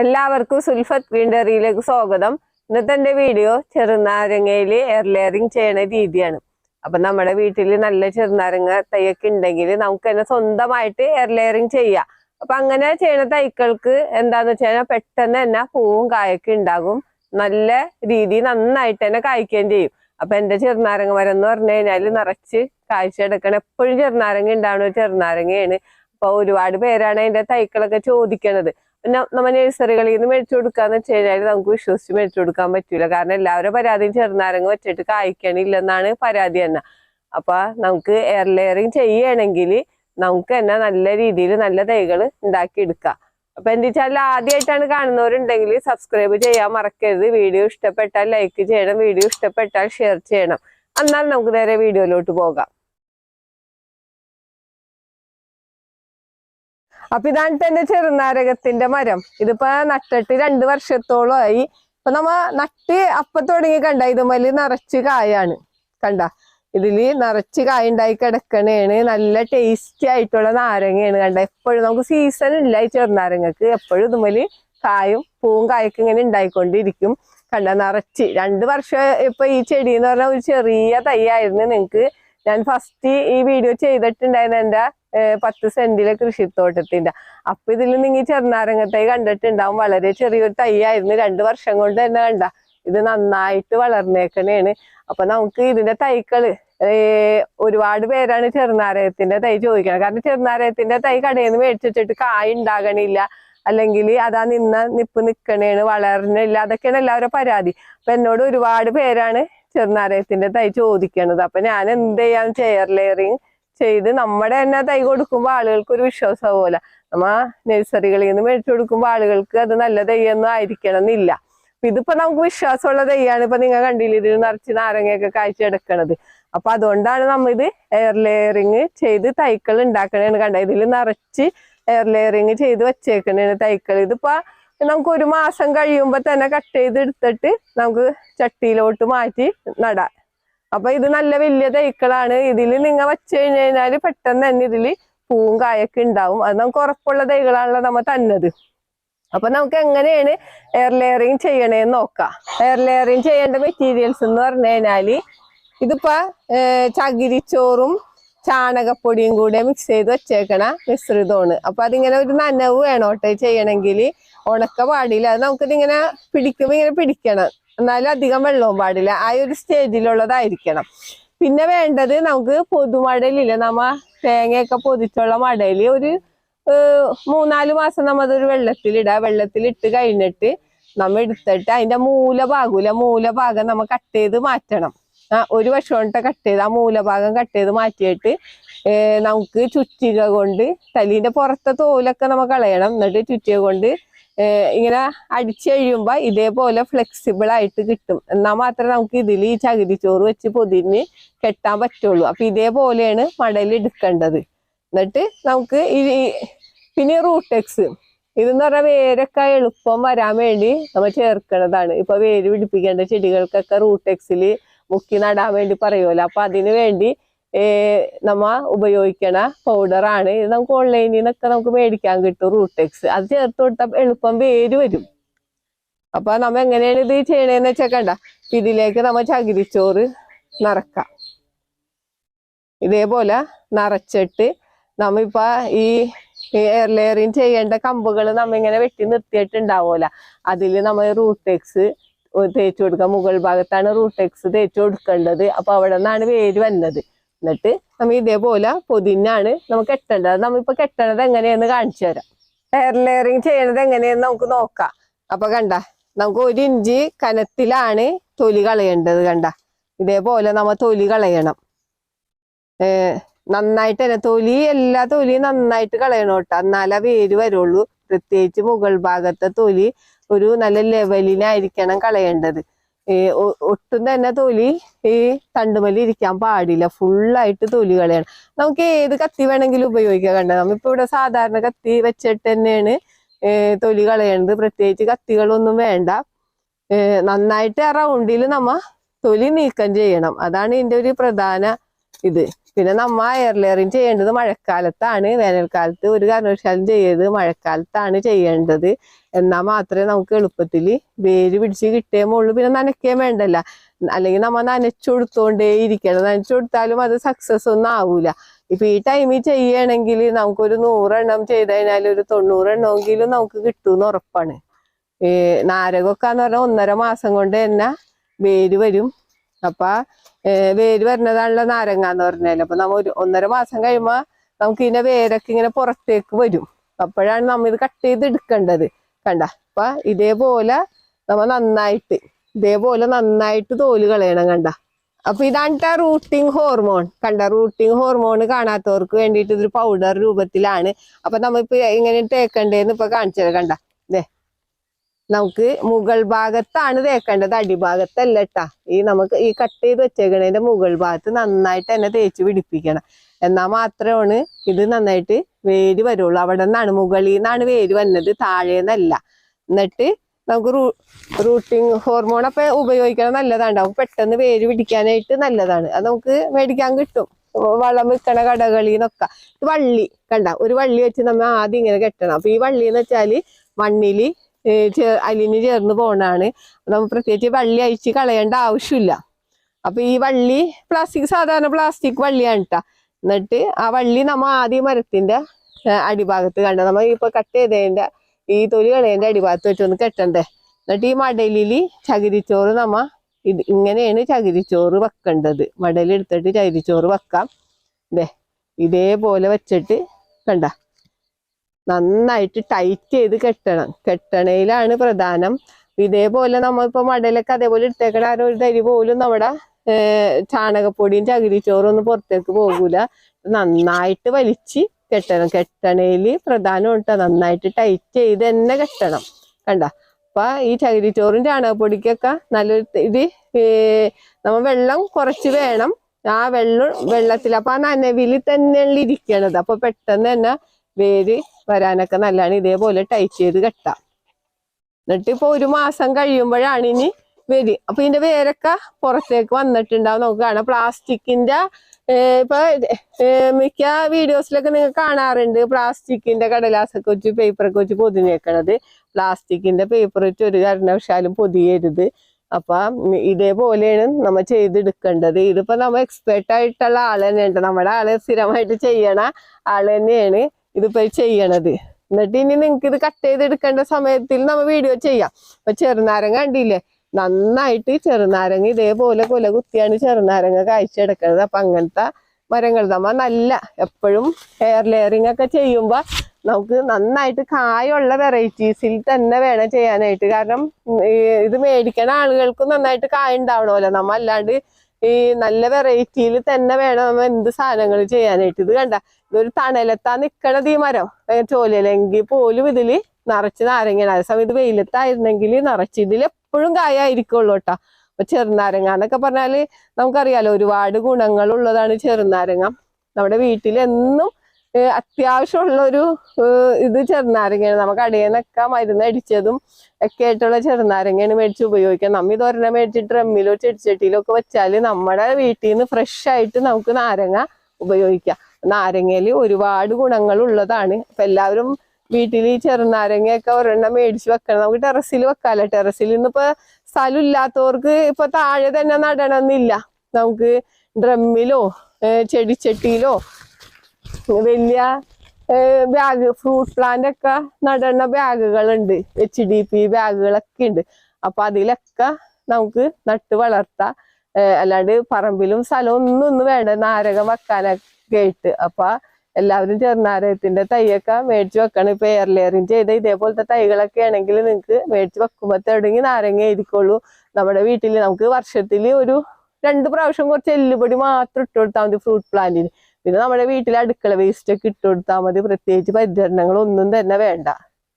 എല്ലാവർക്കും സുൽഫത്ത് വീണ്ടറിയിലേക്ക് സ്വാഗതം. ഇന്നത്തെ എന്റെ വീഡിയോ ചെറുനാരങ്ങയിൽ എയർലെയറിങ് ചെയ്യണ രീതിയാണ്. അപ്പൊ നമ്മുടെ വീട്ടിൽ നല്ല ചെറുനാരങ്ങ തൈയൊക്കെ ഉണ്ടെങ്കിൽ നമുക്ക് തന്നെ സ്വന്തമായിട്ട് എയർലെയറിങ് ചെയ്യാം. അപ്പൊ അങ്ങനെ ചെയ്യണ തൈക്കൾക്ക് എന്താന്ന് വെച്ച് കഴിഞ്ഞാൽ പെട്ടെന്ന് തന്നെ പൂവും കായൊക്കെ ഉണ്ടാകും. നല്ല രീതി നന്നായിട്ട് തന്നെ കായ്ക്കുകയും ചെയ്യും. അപ്പൊ എന്റെ ചെറുനാരങ്ങ മരം എന്ന് പറഞ്ഞു കഴിഞ്ഞാൽ നിറച്ച് കാഴ്ചയെടുക്കണം എപ്പോഴും ചെറുനാരങ്ങ ഉണ്ടാവുന്ന ചെറുനാരങ്ങയാണ്. അപ്പൊ ഒരുപാട് പേരാണ് അതിന്റെ തൈക്കളൊക്കെ ചോദിക്കണത്. നമ്മ നഴ്സറികളിൽ നിന്ന് മേടിച്ചു കൊടുക്കാന്ന് വെച്ച് കഴിഞ്ഞാൽ നമുക്ക് വിശ്വസിച്ച് മേടിച്ചു കൊടുക്കാൻ പറ്റൂല. കാരണം എല്ലാവരും പരാതിയും ചെറുനാരങ്ങ വെച്ചിട്ട് കായ്ക്കണില്ലെന്നാണ് പരാതി തന്നെ. അപ്പൊ നമുക്ക് എയർ ലെയറിങ് ചെയ്യണമെങ്കിൽ നമുക്ക് തന്നെ നല്ല രീതിയിൽ നല്ല തൈകൾ ഉണ്ടാക്കി എടുക്കാം അപ്പൊ എന്താ വെച്ചാൽ ആദ്യമായിട്ടാണ് കാണുന്നവരുണ്ടെങ്കിൽ സബ്സ്ക്രൈബ് ചെയ്യാൻ മറക്കരുത്. വീഡിയോ ഇഷ്ടപ്പെട്ടാൽ ലൈക്ക് ചെയ്യണം. വീഡിയോ ഇഷ്ടപ്പെട്ടാൽ ഷെയർ ചെയ്യണം. എന്നാൽ നമുക്ക് നേരെ വീഡിയോയിലോട്ട് പോകാം. അപ്പൊ ഇതാണ് എന്റെ ചെറുനാരകത്തിന്റെ മരം. ഇതിപ്പോ നട്ടിട്ട് രണ്ട് വർഷത്തോളമായി. ഇപ്പൊ നമ്മ നട്ട് അപ്പൊ തുടങ്ങി കണ്ട ഇതുമൽ നിറച്ച് കായാണ്. കണ്ട? ഇതിൽ നിറച്ച് കായ ഉണ്ടായി കിടക്കണേണ്. നല്ല ടേസ്റ്റി ആയിട്ടുള്ള നാരങ്ങയാണ് കണ്ട. എപ്പോഴും നമുക്ക് സീസൺ ഇല്ല ഈ ചെറുനാരങ്ങക്ക്. എപ്പോഴും ഇതുമൽ കായും പൂവും കായക്കും ഇങ്ങനെ ഉണ്ടായിക്കൊണ്ടിരിക്കും കണ്ട? നിറച്ച്. രണ്ട് വർഷം ഇപ്പൊ ഈ ചെടി എന്ന് പറഞ്ഞാൽ ഒരു ചെറിയ തൈ ആയിരുന്നു നിങ്ങക്ക്. ഞാൻ ഫസ്റ്റ് ഈ വീഡിയോ ചെയ്തിട്ടുണ്ടായിരുന്ന എന്റെ പത്ത് സെന്റിലെ കൃഷിത്തോട്ടത്തിന്റെ അപ്പൊ ഇതിൽ നിങ്ങൾ ചെറുനാരങ്ങ തൈ കണ്ടിട്ടുണ്ടാവും വളരെ ചെറിയൊരു തൈ ആയിരുന്നു രണ്ട് വർഷം കൊണ്ട് തന്നെ കണ്ട. ഇത് നന്നായിട്ട് വളർന്നേക്കണേണ്. അപ്പൊ നമുക്ക് ഇതിന്റെ തൈക്കൾ ഏർ ഒരുപാട് പേരാണ് ചെറുനാരകത്തിന്റെ തൈ ചോദിക്കണം കാരണം ചെറുനാരകത്തിന്റെ തൈ കടയിൽ നിന്ന് മേടിച്ചിട്ടിട്ട് കായ് ഉണ്ടാകണില്ല. അല്ലെങ്കിൽ അതാ നിന്ന നിപ്പ് നിക്കണേണ് വളർന്നില്ല. അതൊക്കെയാണ് എല്ലാവരും പരാതി. അപ്പൊ എന്നോട് ഒരുപാട് പേരാണ് ചെറുനാരകത്തിന്റെ തൈ ചോദിക്കണത്. അപ്പൊ ഞാൻ എന്ത് ചെയ്യാം? ചെയർ ലെയറിങ് ചെയ്ത് നമ്മുടെ തന്നെ തൈ കൊടുക്കുമ്പോൾ ആളുകൾക്ക് ഒരു വിശ്വാസം പോലെ നമ്മ നഴ്സറികളിൽ നിന്ന് മേടിച്ചു കൊടുക്കുമ്പോൾ ആളുകൾക്ക് അത് നല്ല തൈയൊന്നും ആയിരിക്കണം എന്നില്ല ഇതിപ്പോ നമുക്ക് വിശ്വാസമുള്ള തൈയാണ് ഇപ്പൊ നിങ്ങൾ കണ്ടില്ല ഇതിൽ നിറച്ച് നാരങ്ങയൊക്കെ കാഴ്ചയെടുക്കണത് അപ്പൊ അതുകൊണ്ടാണ് നമ്മൾ ഇത് എയർ ലെയറിങ് ചെയ്ത് തൈക്കൾ ഉണ്ടാക്കണേന്ന് കണ്ട ഇതിൽ നിറച്ച് എയർ ലെയറിങ് ചെയ്ത് വെച്ചേക്കണേണ് തൈക്കൾ. ഇതിപ്പോ നമുക്ക് ഒരു മാസം കഴിയുമ്പോ തന്നെ കട്ട് ചെയ്ത് എടുത്തിട്ട് നമുക്ക് ചട്ടിയിലോട്ട് മാറ്റി നടാം. അപ്പൊ ഇത് നല്ല വലിയ തൈക്കളാണ്. ഇതിൽ നിങ്ങൾ വെച്ച് കഴിഞ്ഞു കഴിഞ്ഞാൽ പെട്ടെന്ന് തന്നെ ഇതിൽ പൂവും കായൊക്കെ ഉണ്ടാവും അത് നമുക്ക് ഉറപ്പുള്ള തൈകളാണല്ലോ നമ്മ തന്നത്. അപ്പൊ നമുക്ക് എങ്ങനെയാണ് എയർ ലെയറിങ് ചെയ്യണേന്ന് നോക്കാം. എയർ ലെയറിങ് ചെയ്യേണ്ട മെറ്റീരിയൽസ് എന്ന് പറഞ്ഞു കഴിഞ്ഞാൽ ഇതിപ്പോ ചകിരിച്ചോറും ചാണകപ്പൊടിയും കൂടെ മിക്സ് ചെയ്ത് വെച്ചേക്കണ മിശ്രിതമാണ്. അപ്പൊ അതിങ്ങനെ ഒരു നനവ് വേണോട്ടെ ചെയ്യണമെങ്കിൽ ഉണക്ക പാടില്ല അത് നമുക്കിതിങ്ങനെ പിടിക്കുമ്പോ ഇങ്ങനെ പിടിക്കണം. എന്നാലും അധികം വെള്ളവും പാടില്ല. ആ ഒരു സ്റ്റേജിലുള്ളതായിരിക്കണം. പിന്നെ വേണ്ടത് നമുക്ക് പൊതുമടലില്ല നമ്മ തേങ്ങയൊക്കെ പൊതിച്ചുള്ള മടൽ ഒരു മൂന്നാൽ മാസം നമ്മ അതൊരു വെള്ളത്തിലിടാ. വെള്ളത്തിലിട്ട് കഴിഞ്ഞിട്ട് നമ്മ എടുത്തിട്ട് അതിന്റെ മൂലഭാഗമില്ല മൂലഭാഗം നമ്മ കട്ട് ചെയ്ത് മാറ്റണം. ആ ഒരു വർഷം കൊണ്ട് കട്ട് ചെയ്ത് ആ മൂലഭാഗം കട്ട് ചെയ്ത് മാറ്റിയിട്ട് നമുക്ക് ചുറ്റിക കൊണ്ട് തലീന്റെ പുറത്തെ തോലൊക്കെ നമ്മ കളയണം. എന്നിട്ട് ചുറ്റിക കൊണ്ട് ഇങ്ങനെ അടിച്ചു കഴിയുമ്പോ ഇതേപോലെ ഫ്ലെക്സിബിൾ ആയിട്ട് കിട്ടും. എന്നാൽ മാത്രമേ നമുക്ക് ഇതിൽ ഈ ചകിരിച്ചോറ് വെച്ച് പൊതിഞ്ഞ് കെട്ടാൻ പറ്റുള്ളൂ. അപ്പൊ ഇതേപോലെയാണ് മടൽ എടുക്കേണ്ടത്. എന്നിട്ട് നമുക്ക് ഈ പിന്നെ റൂട്ടെക്സ്. ഇതെന്ന് പറഞ്ഞാൽ വേരൊക്കെ എളുപ്പം വരാൻ വേണ്ടി നമ്മൾ ചേർക്കണതാണ്. ഇപ്പൊ വേര് പിടിപ്പിക്കേണ്ട ചെടികൾക്കൊക്കെ റൂട്ടെക്സിൽ മുക്കി നടാൻ വേണ്ടി പറയുമല്ലോ അപ്പൊ അതിനു വേണ്ടി നമ്മ ഉപയോഗിക്കണ പൗഡറാണ് ഇത് നമുക്ക് ഓൺലൈനിൽ നിന്നൊക്കെ നമുക്ക് മേടിക്കാൻ കിട്ടും റൂട്ടെക്സ് അത് ചേർത്ത് കൊടുത്താൽ എളുപ്പം വേര് വരും. അപ്പൊ നമ്മ എങ്ങനെയാണ് ഇത് ചെയ്യണേന്ന് വെച്ചാൽ കണ്ട ഇതിലേക്ക് നമ്മ ചകിരിച്ചോറ് നിറക്കാം. ഇതേപോലെ നിറച്ചിട്ട് നമ്മിപ്പ ഈ എയർ ലെയറിങ് ചെയ്യേണ്ട കമ്പുകൾ നമ്മ ഇങ്ങനെ വെട്ടി നിർത്തിയിട്ടുണ്ടാവൂല. അതിൽ നമ്മൾ റൂട്ടെക്സ് തേച്ചു കൊടുക്കുക മുകൾ ഭാഗത്താണ് റൂട്ടെക്സ് തേച്ചു കൊടുക്കേണ്ടത്. അപ്പൊ അവിടെ നിന്നാണ് വേര് വന്നത്. എന്നിട്ട് നമ്മ ഇതേപോലെ പൊതിഞ്ഞാണ് നമുക്ക് കെട്ടേണ്ടത്. നമ്മളിപ്പോ കെട്ടണത് എങ്ങനെയെന്ന് കാണിച്ചു തരാം. ഹെയർ ലെയറിങ് ചെയ്യണത് എങ്ങനെയെന്ന് നമുക്ക് നോക്കാം. അപ്പൊ കണ്ട നമുക്ക് ഒരു ഇഞ്ചി കനത്തിലാണ് തൊലി കളയേണ്ടത് കണ്ട. ഇതേപോലെ നമ്മ തൊലി കളയണം. നന്നായിട്ട് തന്നെ തൊലി എല്ലാ തൊലിയും നന്നായിട്ട് കളയണം കേട്ടോ. എന്നാലേ വേര് വരുള്ളൂ. പ്രത്യേകിച്ച് മുകൾ ഭാഗത്തെ തൊലി ഒരു നല്ല ലെവലിനായിരിക്കണം കളയേണ്ടത്. ഈ ഒട്ടും തന്നെ തൊലി ഈ തണ്ടുമല്ലി ഇരിക്കാൻ പാടില്ല. ഫുള്ളായിട്ട് തൊലി കളയണം. നമുക്ക് ഏത് കത്തി വേണമെങ്കിലും ഉപയോഗിക്കാൻ കണ്ടത് നമ്മിപ്പോ ഇവിടെ സാധാരണ കത്തി വെച്ചിട്ട് തന്നെയാണ് തൊലി കളയണത്. പ്രത്യേകിച്ച് കത്തികളൊന്നും വേണ്ട. നന്നായിട്ട് ആ റൗണ്ടിൽ നമ്മ തൊലി നീക്കം ചെയ്യണം. അതാണ് ഇതിന്റെ ഒരു പ്രധാന ഇത്. പിന്നെ നമ്മ എയർ ലെയറിങ് ചെയ്യേണ്ടത് മഴക്കാലത്താണ്. വേനൽക്കാലത്ത് ഒരു കാരണവശാലും ചെയ്യരുത്. മഴക്കാലത്താണ് ചെയ്യേണ്ടത്. എന്നാൽ മാത്രമേ നമുക്ക് എളുപ്പത്തിൽ വേര് പിടിച്ച് കിട്ടിയുമുള്ളൂ പിന്നെ നനയ്ക്കുകയും വേണ്ടല്ല. അല്ലെങ്കിൽ നമ്മ നനച്ചു കൊടുത്തോണ്ടേ ഇരിക്കണം. നനച്ചു കൊടുത്താലും അത് സക്സസ് ഒന്നും ആവൂല. ഇപ്പൊ ഈ ടൈമിൽ ചെയ്യണമെങ്കിൽ നമുക്കൊരു നൂറെണ്ണം ചെയ്ത് കഴിഞ്ഞാൽ ഒരു തൊണ്ണൂറെണ്ണമെങ്കിലും നമുക്ക് കിട്ടുമെന്ന് ഉറപ്പാണ്. നാരകമൊക്കെ എന്ന് പറഞ്ഞാൽ ഒന്നര മാസം കൊണ്ട് തന്നെ വേര് വരും. അപ്പൊ വേര് വരുന്നതാണല്ലോ നാരങ്ങ എന്ന് പറഞ്ഞാൽ അപ്പൊ നമ്മ ഒരു ഒന്നര മാസം കഴിയുമ്പോ നമുക്ക് ഇതിന്റെ വേരൊക്കെ ഇങ്ങനെ പുറത്തേക്ക് വരും. അപ്പോഴാണ് നമ്മ ഇത് കട്ട് ചെയ്ത് എടുക്കേണ്ടത്. കണ്ട? അപ്പൊ ഇതേപോലെ നമ്മ നന്നായിട്ട് ഇതേപോലെ നന്നായിട്ട് തോൽ കളയണം കണ്ട? അപ്പൊ ഇതാണ് റൂട്ടിങ് ഹോർമോൺ കണ്ട? റൂട്ടിങ് ഹോർമോൺ കാണാത്തവർക്ക് വേണ്ടിയിട്ട് ഇതൊരു പൗഡർ രൂപത്തിലാണ്. അപ്പൊ നമ്മ ഇപ്പൊ എങ്ങനെ തേക്കണ്ടേന്ന് ഇപ്പൊ കാണിച്ചത് കണ്ട? ദേ. നമുക്ക് മുകൾ ഭാഗത്താണ് തേക്കേണ്ടത് അടിഭാഗത്തല്ല കേട്ടാ ഈ നമുക്ക് ഈ കട്ട് ചെയ്ത് വെച്ചേക്കണതിന്റെ മുകൾ ഭാഗത്ത് നന്നായിട്ട് തന്നെ തേച്ച് പിടിപ്പിക്കണം. എന്നാൽ മാത്രമാണ് ഇത് നന്നായിട്ട് വേര് വരുള്ളൂ. അവിടെ നിന്നാണ് മുകളിൽ നിന്നാണ് വേര് വന്നത് താഴേന്നല്ല. എന്നിട്ട് നമുക്ക് റൂ റൂട്ടിങ് ഹോർമോൺ അപ്പൊ ഉപയോഗിക്കണം നല്ലതാണ് പെട്ടെന്ന് വേര് പിടിക്കാനായിട്ട് നല്ലതാണ്. അത് നമുക്ക് മേടിക്കാൻ കിട്ടും. വളം വിൽക്കണ കടകളിൽ നിന്നൊക്കെ വള്ളി കണ്ട ഒരു വള്ളി വെച്ച് നമ്മൾ ആദ്യം ഇങ്ങനെ കെട്ടണം. അപ്പൊ ഈ വള്ളി എന്ന് വെച്ചാൽ മണ്ണിൽ അലിഞ്ഞ് ചേർന്ന് പോണാണ്. നമ്മൾ പ്രത്യേകിച്ച് വള്ളി അഴിച്ച് കളയേണ്ട ആവശ്യമില്ല. അപ്പൊ ഈ വള്ളി പ്ലാസ്റ്റിക് സാധാരണ പ്ലാസ്റ്റിക് വള്ളിയാണ് കേട്ടോ എന്നിട്ട് ആ വള്ളി നമ്മ ആദ്യം മരത്തിന്റെ അടിഭാഗത്ത് കണ്ട നമ്മ ഇപ്പൊ കട്ട് ചെയ്തതിന്റെ ഈ തൊലി കളയന്റെ അടിഭാഗത്ത് വെച്ചൊന്ന് കെട്ടണ്ടേ. എന്നിട്ട് ഈ മടലിൽ ചകിരിച്ചോറ് നമ്മ ഇത് ഇങ്ങനെയാണ് ചകിരിച്ചോറ് വെക്കേണ്ടത്. മടലെടുത്തിട്ട് ചകിരിച്ചോറ് വെക്കാം. ദേ ഇതേപോലെ വെച്ചിട്ട് കണ്ട. നന്നായിട്ട് ടൈറ്റ് ചെയ്ത് കെട്ടണം. കെട്ടണയിലാണ് പ്രധാനം. ഇതേപോലെ നമ്മളിപ്പോ മടലൊക്കെ അതേപോലെ എടുത്തേക്കണ ആ ഒരു തരി പോലും നമ്മുടെ ചാണകപ്പൊടിയും ചകിരിച്ചോറും ഒന്നും പുറത്തേക്ക് പോകൂല. നന്നായിട്ട് വലിച്ച് കെട്ടണം. കെട്ടണയിൽ പ്രധാനം കേട്ടോ നന്നായിട്ട് ടൈറ്റ് ചെയ്ത് തന്നെ കെട്ടണം. കണ്ട? അപ്പൊ ഈ ചകിരിച്ചോറും ചാണകപ്പൊടിക്കൊക്കെ നല്ലൊരു ഇത് നമ്മ വെള്ളം കുറച്ച് വേണം. ആ വെള്ളം വെള്ളത്തിൽ അപ്പൊ ആ നനവിൽ തന്നെയാണ് ഇരിക്കണത്. അപ്പൊ പെട്ടെന്ന് തന്നെ വേര് വരാനൊക്കെ നല്ലതാണ് ഇതേപോലെ ടൈറ്റ് ചെയ്ത് കെട്ടാം. എന്നിട്ട് ഇപ്പൊ ഒരു മാസം കഴിയുമ്പോഴാണ് ഇനി വരി. അപ്പൊ ഇതിന്റെ വേരൊക്കെ പുറത്തേക്ക് വന്നിട്ടുണ്ടാവും. നമുക്ക് കാണാം. പ്ലാസ്റ്റിക്കിന്റെ ഇപ്പൊ മിക്ക വീഡിയോസിലൊക്കെ നിങ്ങൾ കാണാറുണ്ട് പ്ലാസ്റ്റിക്കിന്റെ കടലാസൊക്കെ വെച്ച് പേപ്പറൊക്കെ വെച്ച് പൊതിഞ്ഞേക്കണത്. പ്ലാസ്റ്റിക്കിന്റെ പേപ്പർ വെച്ച് ഒരു കാരണവശാലും പൊതിയരുത്. അപ്പൊ ഇതേപോലെയാണ് നമ്മൾ ചെയ്തെടുക്കേണ്ടത്. ഇതിപ്പോ നമ്മ എക്സ്പേർട്ട് ആയിട്ടുള്ള ആൾ തന്നെയുണ്ട്. നമ്മുടെ ആൾ സ്ഥിരമായിട്ട് ചെയ്യണ ആൾ തന്നെയാണ്. ഇതിപ്പോ ചെയ്യണത്. എന്നിട്ട് ഇനി നിങ്ങക്ക് ഇത് കട്ട് ചെയ്തെടുക്കേണ്ട സമയത്തിൽ നമ്മ വീഡിയോ ചെയ്യാം. അപ്പൊ ചെറുനാരങ്ങ കണ്ടില്ലേ? നന്നായിട്ട് ചെറുനാരങ്ങ ഇതേപോലെ കൊല കുത്തിയാണ് ചെറുനാരങ്ങ കാഴ്ചയെടുക്കുന്നത് അപ്പൊ അങ്ങനത്തെ മരങ്ങൾ നമ്മ നല്ല എപ്പോഴും ഹെയർ ലെയറിങ് ഒക്കെ ചെയ്യുമ്പോൾ നമുക്ക് നന്നായിട്ട് കായുള്ള വെറൈറ്റീസിൽ തന്നെ വേണം ചെയ്യാനായിട്ട്. കാരണം ഇത് മേടിക്കണ ആളുകൾക്ക് നന്നായിട്ട് കായ ഉണ്ടാവണമല്ലോ. നമ്മ അല്ലാണ്ട് ഈ നല്ല വെറൈറ്റിയിൽ തന്നെ വേണം എന്ത് സാധനങ്ങൾ ചെയ്യാനായിട്ട്. ഇത് കണ്ട ഇതൊരു തണലത്താ നിക്കണത് ഈ മരം. ചോലയിലെങ്കിൽ പോലും ഇതിൽ നിറച്ച് നാരങ്ങയാണ്. അതേസമയം ഇത് വെയിലത്തായിരുന്നെങ്കിൽ നിറച്ച് ഇതിൽ എപ്പോഴും കായായിരിക്കുള്ളൂ കേട്ടോ അപ്പൊ ചെറുനാരങ്ങ എന്നൊക്കെ പറഞ്ഞാൽ നമുക്കറിയാലോ ഒരുപാട് ഗുണങ്ങളുള്ളതാണ് ചെറുനാരങ്ങ. നമ്മുടെ വീട്ടിൽ എന്നും ഏഹ് അത്യാവശ്യമുള്ള ഒരു ഇത് ചെറുനാരങ്ങയാണ്. നമുക്ക് അടിയനൊക്കെ മരുന്ന് അടിച്ചതും ഒക്കെ ആയിട്ടുള്ള ചെറുനാരങ്ങയാണ് മേടിച്ച് ഉപയോഗിക്കാം. നമ്മ ഇത് ഒരെണ്ണം മേടിച്ച് ഡ്രമ്മിലോ ചെടിച്ചട്ടിയിലോ ഒക്കെ വെച്ചാൽ നമ്മുടെ വീട്ടിൽ നിന്ന് ഫ്രഷ് ആയിട്ട് നമുക്ക് നാരങ്ങ ഉപയോഗിക്കാം. നാരങ്ങയിൽ ഒരുപാട് ഗുണങ്ങൾ ഉള്ളതാണ് അപ്പൊ എല്ലാവരും വീട്ടിൽ ഈ ചെറുനാരങ്ങയൊക്കെ ഒരെണ്ണം മേടിച്ച് വെക്കണം. നമുക്ക് ടെറസിൽ വെക്കാലോ? ടെറസിൽ ഇന്നിപ്പോ സ്ഥലം ഇല്ലാത്തവർക്ക് ഇപ്പൊ താഴെ തന്നെ നടണമെന്നില്ല നമുക്ക് ഡ്രമ്മിലോ ചെടിച്ചട്ടിയിലോ വലിയ ബാഗ് ഫ്രൂട്ട് പ്ലാന്റ് ഒക്കെ നടണ ബാഗുകളുണ്ട് എച്ച് ഡി പി ബാഗുകളൊക്കെ ഉണ്ട്. അപ്പൊ അതിലൊക്കെ നമുക്ക് നട്ട് വളർത്താം. അല്ലാണ്ട് പറമ്പിലും സ്ഥലവും ഒന്നും ഒന്നും വേണ്ട. നാരകം വെക്കാനൊക്കെ ആയിട്ട്. അപ്പൊ എല്ലാവരും ചെറുനാരകത്തിന്റെ തൈയൊക്കെ മേടിച്ചു വെക്കണം. ഇപ്പൊ എയർ ലെയറിങ് ചെയ്ത ഇതേപോലത്തെ തൈകളൊക്കെ ആണെങ്കിൽ നിങ്ങൾക്ക് മേടിച്ചു വെക്കുമ്പോ തുടങ്ങി നാരങ്ങ ആയിരിക്കുള്ളൂ. നമ്മുടെ വീട്ടിൽ നമുക്ക് വർഷത്തിൽ ഒരു രണ്ട് പ്രാവശ്യം കുറച്ച് എല്ലുപൊടി മാത്രം ഇട്ട് കൊടുത്താൽ മതി ഫ്രൂട്ട് പ്ലാന്റിന് പിന്നെ നമ്മുടെ വീട്ടിലെ അടുക്കള വേസ്റ്റ് ഒക്കെ ഇട്ട് കൊടുത്താൽ മതി. പ്രത്യേകിച്ച് പരിചരണങ്ങൾ ഒന്നും തന്നെ വേണ്ട.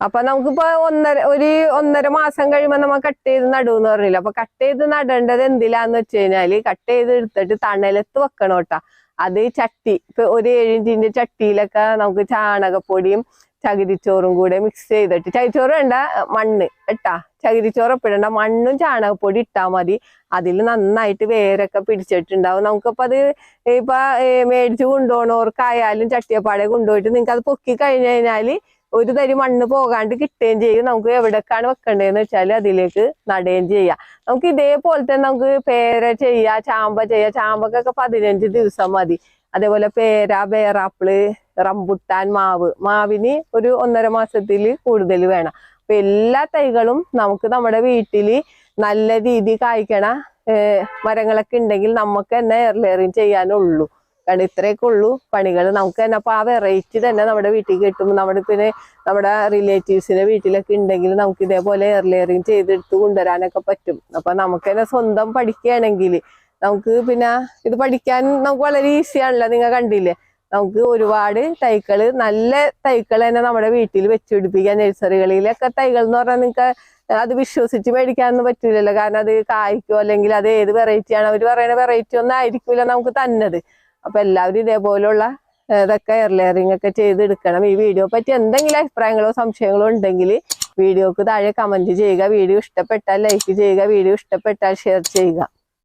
അപ്പൊ നമുക്കിപ്പോ ഒന്നര ഒരു ഒന്നര മാസം കഴിയുമ്പോ നമ്മ കട്ട് ചെയ്ത് നടുവെന്ന് പറഞ്ഞില്ല? അപ്പൊ കട്ട് ചെയ്ത് നടേണ്ടത് എന്തിലാന്ന് വെച്ച് കഴിഞ്ഞാൽ കട്ട് ചെയ്ത് എടുത്തിട്ട് തണലത്ത് വെക്കണോട്ടാ അത് ചട്ടി ഇപ്പൊ ഒരു ഏഴിഞ്ചിന്റെ ചട്ടിയിലൊക്കെ നമുക്ക് ചാണകപ്പൊടിയും ചകിരിച്ചോറും കൂടെ മിക്സ് ചെയ്തിട്ട്. ചകിരിച്ചോറ് വേണ്ട മണ്ണ് ഇട്ടാ. ചകിരിച്ചോറ് ഒപ്പിടണ്ട മണ്ണും ചാണകപ്പൊടി ഇട്ടാ മതി. അതിൽ നന്നായിട്ട് വേരൊക്കെ പിടിച്ചിട്ടുണ്ടാവും. നമുക്കിപ്പോൾ അത് ഇപ്പൊ മേടിച്ച് കൊണ്ടുപോകണവർക്കായാലും ചട്ടിയപ്പാടെ കൊണ്ടുപോയിട്ട് നിങ്ങൾക്ക് അത് പൊക്കി കഴിഞ്ഞു കഴിഞ്ഞാൽ ഒരു തരി മണ്ണ് പോകാണ്ട് കിട്ടുകയും ചെയ്യും. നമുക്ക് എവിടേക്കാണ് വെക്കേണ്ടതെന്ന് വെച്ചാൽ അതിലേക്ക് നടുകയും ചെയ്യാം. നമുക്ക് ഇതേപോലെ തന്നെ നമുക്ക് പേര ചെയ്യാം ചാമ്പ ചെയ്യാം. ചാമ്പക്കൊക്കെ പതിനഞ്ച് ദിവസം മതി. അതേപോലെ പേര പേരാപ്പിൾ റംബുട്ടാൻ മാവ്. മാവിന് ഒരു ഒന്നര മാസത്തിൽ കൂടുതൽ വേണം. അപ്പൊ എല്ലാ തൈകളും നമുക്ക് നമ്മുടെ വീട്ടിൽ നല്ല രീതി കായ്ക്കണ മരങ്ങളൊക്കെ ഉണ്ടെങ്കിൽ നമുക്ക് തന്നെ എയർ ലെയറിങ് ചെയ്യാനുള്ളൂ. കാരണം ഇത്രയൊക്കെ ഉള്ളൂ പണികൾ നമുക്ക് തന്നെ അപ്പൊ ആ വെറൈറ്റി തന്നെ നമ്മുടെ വീട്ടിൽ കിട്ടുമ്പോൾ നമ്മുടെ പിന്നെ നമ്മുടെ റിലേറ്റീവ്സിന്റെ വീട്ടിലൊക്കെ ഉണ്ടെങ്കിൽ നമുക്ക് ഇതേപോലെ എയർ ലെയറിങ് ചെയ്തെടുത്ത് കൊണ്ടുവരാനൊക്കെ പറ്റും. അപ്പൊ നമുക്ക് തന്നെ സ്വന്തം പഠിക്കുകയാണെങ്കിൽ നമുക്ക് പിന്നെ ഇത് പഠിക്കാൻ നമുക്ക് വളരെ ഈസിയാണല്ലോ നിങ്ങൾ കണ്ടില്ലേ? നമുക്ക് ഒരുപാട് തൈകൾ നല്ല തൈകൾ തന്നെ നമ്മുടെ വീട്ടിൽ വെച്ചുപിടിപ്പിക്കാൻ നഴ്സറികളിലൊക്കെ തൈകൾ എന്ന് പറഞ്ഞാൽ നിങ്ങൾക്ക് അത് വിശ്വസിച്ച് മേടിക്കാനൊന്നും പറ്റില്ലല്ലോ കാരണം അത് കായ്ക്കോ അല്ലെങ്കിൽ അത് ഏത് വെറൈറ്റി ആണ് അവർ പറയുന്ന വെറൈറ്റി ഒന്നും ആയിരിക്കില്ല നമുക്ക് തന്നത്. അപ്പൊ എല്ലാവരും ഇതേപോലുള്ള ഇതൊക്കെ എയർ ലെയറിംഗ് ഒക്കെ ചെയ്തെടുക്കണം. ഈ വീഡിയോ പറ്റി എന്തെങ്കിലും അഭിപ്രായങ്ങളോ സംശയങ്ങളോ ഉണ്ടെങ്കിൽ വീഡിയോക്ക് താഴെ കമന്റ് ചെയ്യുക. വീഡിയോ ഇഷ്ടപ്പെട്ടാൽ ലൈക്ക് ചെയ്യുക. വീഡിയോ ഇഷ്ടപ്പെട്ടാൽ ഷെയർ ചെയ്യുക.